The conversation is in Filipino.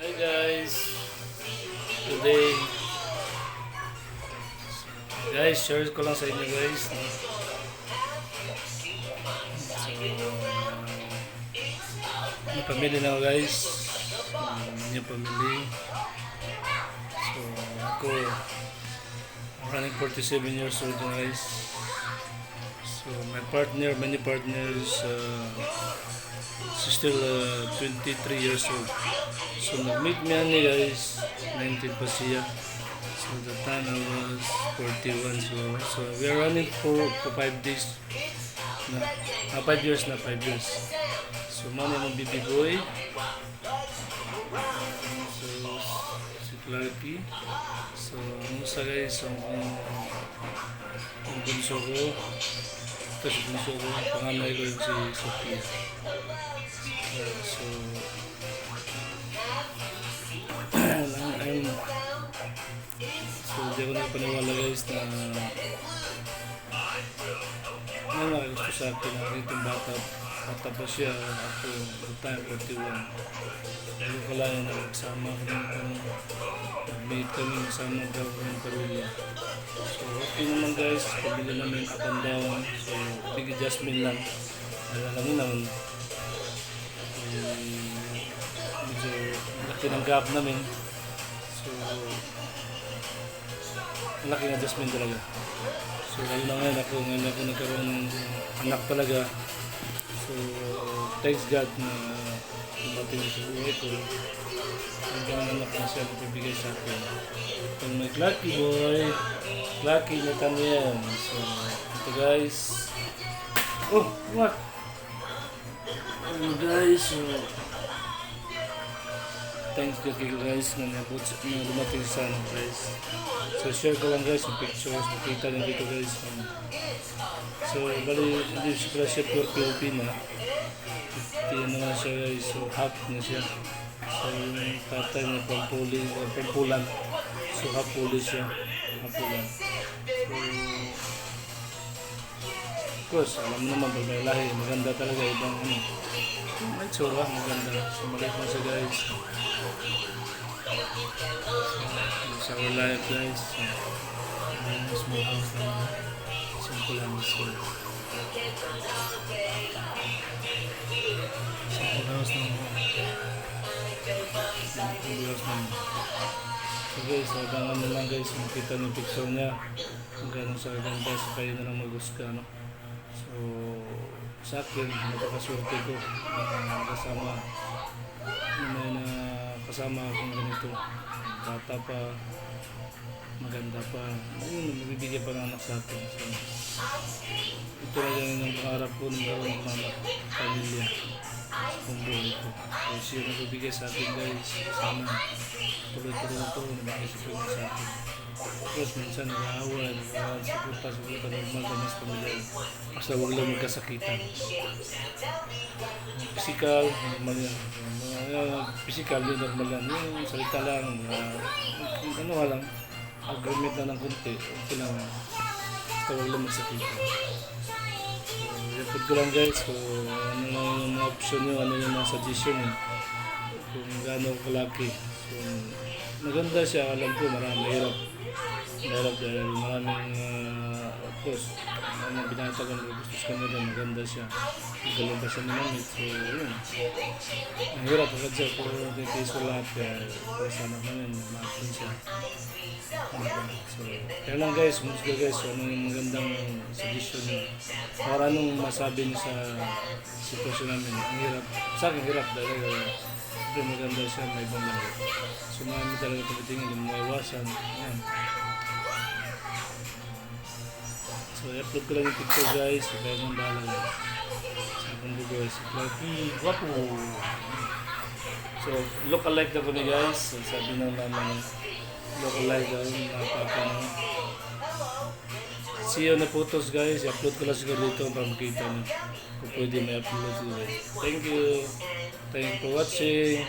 Hi guys. Today Guys, share ko lang sa inyo guys. no? So, may pamilya na ako guys. Yung pamilya. So, ako running 47 years old guys. So, my partner, many partners, uh, she's still uh, 23 years old. So nag-meet me ani guys, 19 pa siya. So the time I was 41 so, so we are running for, for 5 days. Na, ah, 5 years na, 5 years. So mo na mong baby boy. So si Clarky. So ang sa guys, ang, ang, ang bunso ko. Si bunso ko, panganay ko yung si Sophia. Uh, so I'm, so di ako nagpaniwala guys na ano nga gusto sa akin na itong bata pa siya ako the time 41 hindi ko lang na nagsama kami kung nag-meet kami nagsama daw kami pamilya so okay naman guys pabili namin and down so big adjustment lang alam mo naman eh, medyo laki ng gap namin. So, malaking adjustment talaga. So, lalo na ngayon ako, ngayon ako nagkaroon ng anak talaga. So, thanks God na dumating sa buhay ko. Hanggang anak na siya nagbibigay sa akin. Itong may Lucky Boy, Lucky Nathaniel. So, ito guys. Oh, what? Hello guys, so thanks God kayo guys na nabot na dumating sa ano guys. So share ko lang guys yung pictures, makita nyo dito guys. So bali, hindi siya pala siya pure Filipina. Hindi naman siya guys, so half na siya. So yung tatay niya pampuli, uh, pampulan. So half puli siya, pampulan. So of course, alam mo naman pag may lahi, maganda talaga ibang ano. May tsura, maganda. So, maliit na siya guys. So, sa our life guys. So, yung small house na simple lang simple house na simple house na So guys, abangan mo lang guys, makita niyo picture niya. Kung gano'n sa ganda, so kayo na lang mag-gusto ano. So, sa akin, napakaswerte ko na kasama na, na kasama akong ganito. Bata pa, maganda pa. Ayun, nabibigyan pa ng anak sa akin. So, ito lang yung pangarap ko ng anak, pamilya. Kung buhay ko. So, siya nagbibigay sa akin guys. Sana tuloy-tuloy na ito, nabibigay ko sa akin. Tapos minsan nag-aaway, nag-aawa, suporta, normal na mas pamilya. Basta huwag lang magkasakitan. Physical, normal yan. Uh, physical, yun normal yan. Yung salita lang, uh, ano lang, agreement na ng konti, okay lang. Basta huwag lang magsakitan. So, report ko lang guys, kung ano lang yung mga option nyo, ano yung mga suggestion nyo. Kung gaano kalaki. So, maganda siya, alam ko, marami mahirap. Mahirap dahil maraming, uh, of course, mga binata ko na gusto sa kanila, maganda siya. Magaling pa siya manamit, so yun. Ang hirap agad siya, pero nagkakis ko lahat, kaya sana namin, ma-action siya. Kaya lang guys, musga guys, ano yung magandang suggestion niyo. Para anong masabi niyo sa sitwasyon namin, ang hirap. Sa akin, hirap uh, Siyempre maganda siya, may ibang lahat. So marami talaga pagdating yung mga iwasan. Ayan. So i-upload ko lang yung picture guys. So kaya nang bahala guys. Sa akong bugoy. Si Clarky. Wapo! So look alike daw kami guys. So, sabi ng mama alike daw. Mga papa niya. See you na photos guys. I-upload ko lang siguro dito para makita niyo. Kung pwede may upload siguro. Thank you. Thank you for watching.